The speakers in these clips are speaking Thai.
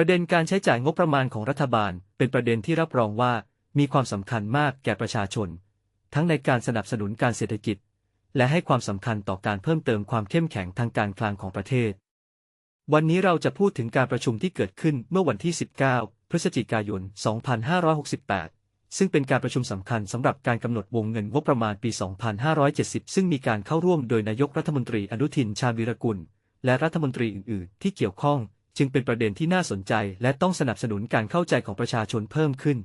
ประเด็นการใช้จ่ายงบประมาณของรัฐบาล เป็นประเด็นที่รับรองว่ามีความสำคัญมากแก่ประชาชน ทั้งในการสนับสนุนการเศรษฐกิจ และให้ความสำคัญต่อการเพิ่มเติมความเข้มแข็งทางการคลังของประเทศ วันนี้เราจะพูดถึงการประชุมที่เกิดขึ้นเมื่อวันที่ 19 พฤศจิกายน 2568 ซึ่งเป็นการประชุมสำคัญสำหรับการกำหนดวงเงินงบประมาณปี 2570 ซึ่งมีการเข้าร่วมโดยนายกรัฐมนตรีอนุทินชาญวิรกุล และรัฐมนตรีอื่น ๆ ที่เกี่ยวข้อง จึงเป็นประเด็นที่น่าสนใจและต้องสนับสนุนการเข้าใจของประชาชนเพิ่มขึ้น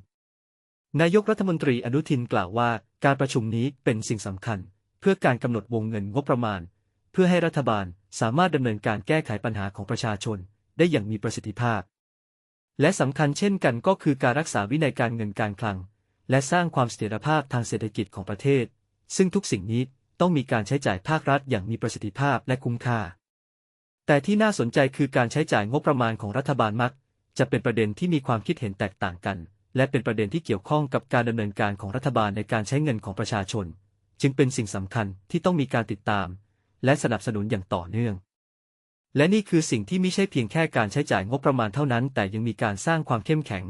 นายกรัฐมนตรีอนุทินกล่าวว่า การประชุมนี้เป็นสิ่งสำคัญ เพื่อการกำหนดวงเงินงบประมาณ เพื่อให้รัฐบาลสามารถดำเนินการแก้ไขปัญหาของประชาชน ได้อย่างมีประสิทธิภาพ และสำคัญเช่นกันก็คือการรักษาวินัยการเงินการคลัง และสร้างความเสถียรภาพทางเศรษฐกิจของประเทศ ซึ่งทุกสิ่งนี้ต้องมีการใช้จ่ายภาครัฐอย่างมีประสิทธิภาพและคุ้มค่า แต่ที่น่าสนใจคือการใช้จ่ายงบประมาณของรัฐบาลมัก จะเป็นประเด็นที่มีความคิดเห็นแตกต่างกัน และเป็นประเด็นที่เกี่ยวข้องกับการดำเนินการของรัฐบาลในการใช้เงินของประชาชน จึงเป็นสิ่งสำคัญที่ต้องมีการติดตาม และสนับสนุนอย่างต่อเนื่อง และนี่คือสิ่งที่ไม่ใช่เพียงแค่การใช้จ่ายงบประมาณเท่านั้น แต่ยังมีการสร้างความเข้มแข็ง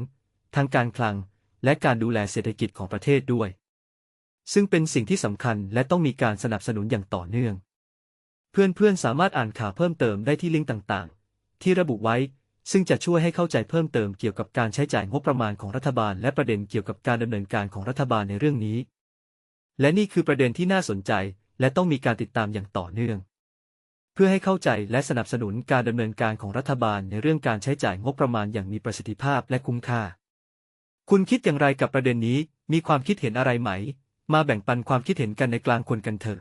ทางการคลัง และการดูแลเศรษฐกิจของประเทศด้วย ซึ่งเป็นสิ่งที่สำคัญและต้องมีการสนับสนุนอย่างต่อเนื่อง เพื่อนๆ สามารถอ่านข่าวเพิ่มเติมได้ที่ลิงก์ต่างๆ ที่ระบุไว้ ซึ่งจะช่วยให้เข้าใจเพิ่มเติมเกี่ยวกับการใช้จ่ายงบประมาณของรัฐบาล และประเด็นเกี่ยวกับการดำเนินการของรัฐบาลในเรื่องนี้ และนี่คือประเด็นที่น่าสนใจ และต้องมีการติดตามอย่างต่อเนื่อง เพื่อให้เข้าใจและสนับสนุนการดำเนินการของรัฐบาลในเรื่องการใช้จ่ายงบประมาณอย่างมีประสิทธิภาพและคุ้มค่า คุณคิดอย่างไรกับประเด็นนี้ มีความคิดเห็นอะไรไหม มาแบ่งปันความคิดเห็นกันในกลางคนกันเถอะ